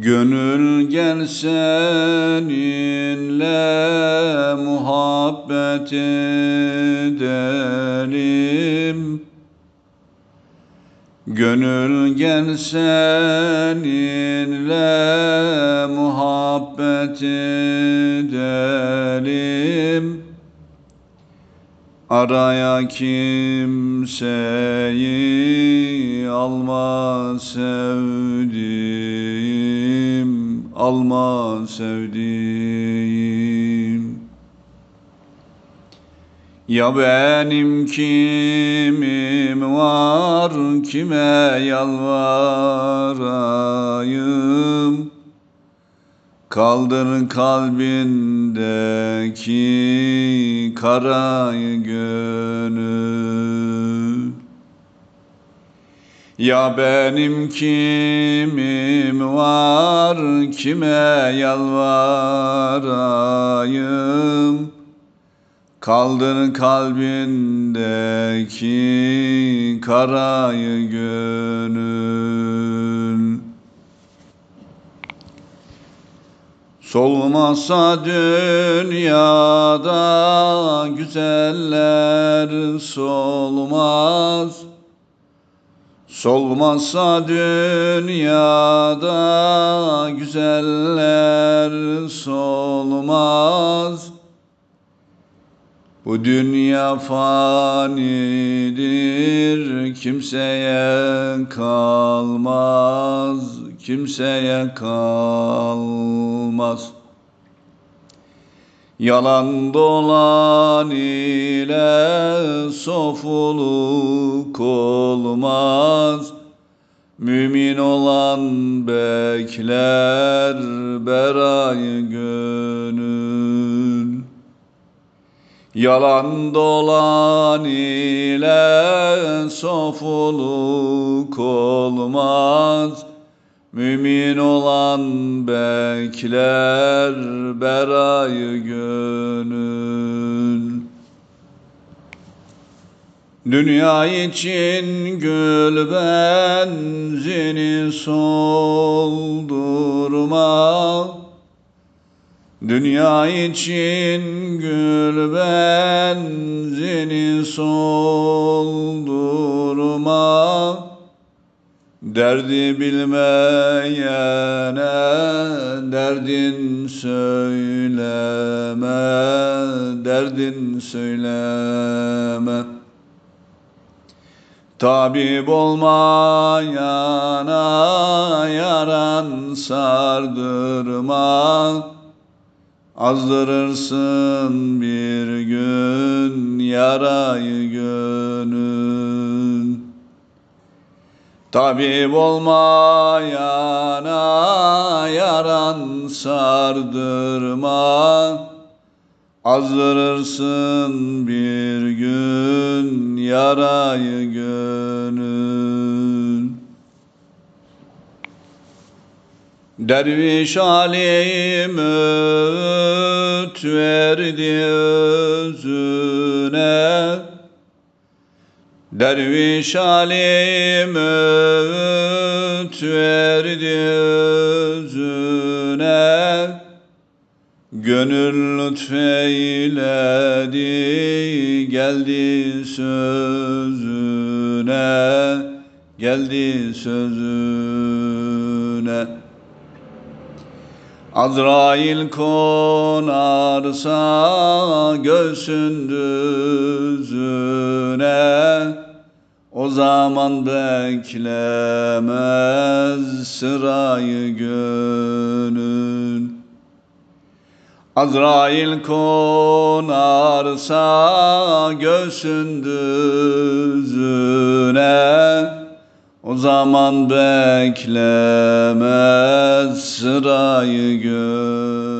Gönül gel seninle muhabbet edelim. Gönül gel seninle muhabbet edelim. Araya kimseyi alma sevdiğim, alma sevdiğim. Ya benim kimim var kime yalvarayım Kaldır kalbindeki karayı gönül Ya benim kimim var kime yalvarayım? Kaldır kalbindeki karayı gönül Solmasa dünyada güzeller solmaz Solmasa dünyada güzeller solmaz bu dünya fanidir, kimseye kalmaz, kimseye kalmaz. Yalan dolan ile sofuluk olmaz. Mümin olan bekler berayı gönül. Yalan dolan ile sofuluk olmaz. Mümin olan bekler berayı gönül. Dünya için gül benzini soldurma. Dünya için gül benzini soldurma Derdi bilmeyene derdin söyleme Derdin söyleme. Tabip olmayana yaran sardırma Azdırırsın bir gün yarayı gönül Tabip olmayana yaran sardırma. Azdırırsın bir gün yarayı gönül. Derviş alim öğüt verdi Derviş alim öğüt verdi özüne. Gönül lütfeyledi geldi sözüne. Geldi sözüne. Azrail konarsa göğsün düzüne O zaman beklemez sırayı gönül Azrail konarsa göğsün düzüne o zaman beklemez sırayı gör.